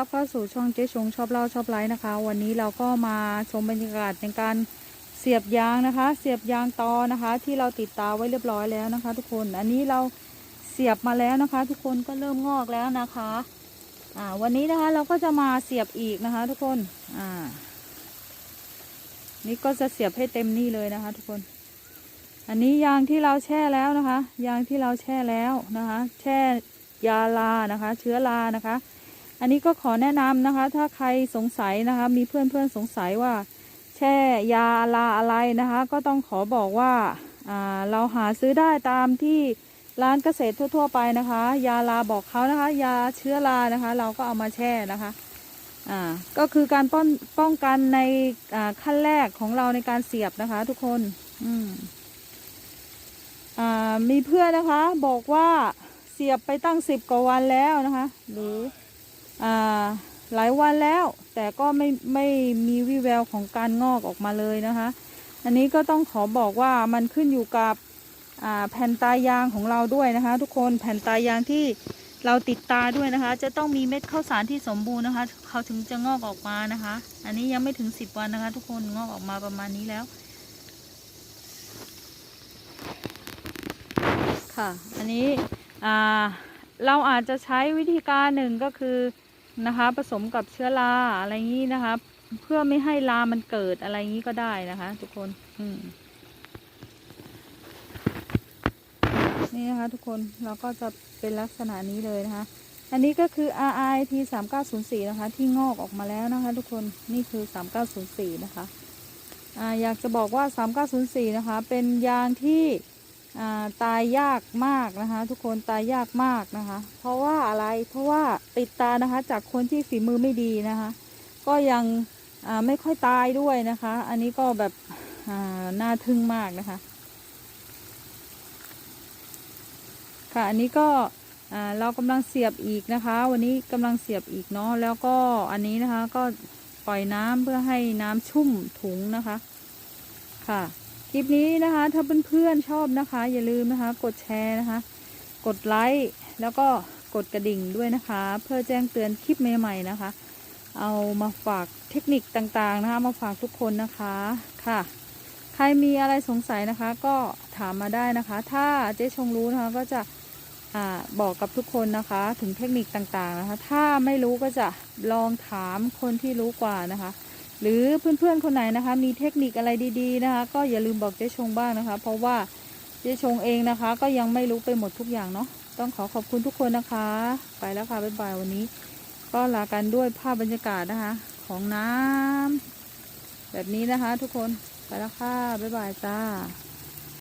รับเข้าสู่ช่องเจ๊ชงชอบเล่าชอบไลฟ์นะคะ วันนี้เราก็มาชมบรรยากาศในการเสียบยางนะคะ เสียบยางตอนะคะ ที่เราติดตาไว้เรียบร้อยแล้วนะคะ ทุกคนอันนี้เราเสียบมาแล้วนะคะ ทุกคนก็เริ่มงอกแล้วนะคะอ่าวันนี้นะคะเราก็จะมาเสียบอีกนะคะ ทุกคนอ่านี่ก็จะเสียบให้เต็มนี่เลยนะคะ ทุกคน อันนี้ยางที่เราแช่แล้วนะคะ ยางที่เราแช่แล้วนะคะ แช่ยาลานะคะ เชื้อรานะคะ อันนี้ก็ขอแนะนำนะคะ ถ้าใครสงสัยนะคะ มีเพื่อนเพื่อนสงสัยว่า แช่ยาลาอะไรนะคะ ก็ต้องขอบอกว่าเราหาซื้อได้ตามที่ร้านเกษตรทั่ว ๆ ไปนะคะ ยาลาบอกเขานะคะ ยาเชื้อรานะคะ เราก็เอามาแช่นะคะอ่าก็คือการป้องป้องกันในอ่าขั้นแรกของเราในการเสียบนะคะ ทุกคนอืมอ่ามีเพื่อนนะคะ บอกว่าเสียบไปตั้งสิบกว่าวันแล้วนะคะ หรือ หลายวันแล้ว แต่ก็ไม่ไม่มีวิแววของการงอกออกมาเลยนะคะ อันนี้ก็ต้องขอบอกว่ามันขึ้นอยู่กับแผ่นตายางของเราด้วยนะคะ ทุกคนแผ่นตายางที่เราติดตาด้วยนะคะ จะต้องมีเม็ดข้าวสารที่สมบูรณ์นะคะ เขาถึงจะงอกออกมานะคะ อันนี้ยังไม่ถึงสิบวันนะคะ ทุกคนงอกออกมาประมาณนี้แล้ว ค่ะ อันนี้เราอาจจะใช้วิธีการหนึ่งก็คือ นะคะ ผสมกับเชื้อราอะไรอย่างนี้นะคะ เพื่อไม่ให้รามันเกิดอะไรอย่างนี้ก็ได้นะคะ ทุกคน อืมนี่นะคะ ทุกคนเราก็จะเป็นลักษณะนี้เลยนะคะ อันนี้ก็คือ RIT 3904นะคะ ที่งอกออกมาแล้วนะคะ ทุกคนนี่คือ 3904 นะคะ อ่าอยากจะบอกว่า 3904 นะคะ เป็นยางที่ ตายยากมากนะคะ ทุกคนตายยากมากนะคะ เพราะว่าอะไรเพราะว่าติดตานะคะ จากคนที่ฝีมือไม่ดีนะคะ ก็ยังไม่ค่อยตายด้วยนะคะ อันนี้ก็แบบน่าทึ่งมากนะคะ ค่ะอันนี้ก็เรากำลังเสียบอีกนะคะ วันนี้กำลังเสียบอีกเนาะแล้วก็อันนี้นะคะก็ปล่อยน้ำเพื่อให้น้ำชุ่มถุงนะคะ ค่ะ คลิปนี้นะคะ ถ้าเพื่อนๆชอบนะคะ อย่าลืมนะคะ กดแชร์นะคะ กดไลค์แล้วก็กดกระดิ่งด้วยนะคะ เพื่อแจ้งเตือนคลิปใหม่ๆนะคะ เอามาฝากเทคนิคต่างๆนะคะ มาฝากทุกคนนะคะค่ะ ใครมีอะไรสงสัยนะคะ ก็ถามมาได้นะคะ ถ้าเจ๊ชงรู้นะคะก็จะอ่าบอกกับทุกคนนะคะ ถึงเทคนิคต่างๆนะคะ ถ้าไม่รู้ก็จะลองถามคนที่รู้กว่านะคะ หรือเพื่อนๆคนไหนนะคะ มีเทคนิคอะไรดีๆนะคะ ก็อย่าลืมบอกเจ๊ชงบ้างนะคะ เพราะว่าเจ๊ชงเองนะคะ ก็ยังไม่รู้ไปหมดทุกอย่างเนาะต้องขอขอบคุณทุกคนนะคะ ไปแล้วค่ะบ๊ายบายวันนี้ ก็ลากันด้วยภาพบรรยากาศนะคะ ของน้ำแบบนี้นะคะ ทุกคนไปแล้วค่ะบ๊ายบายจ้า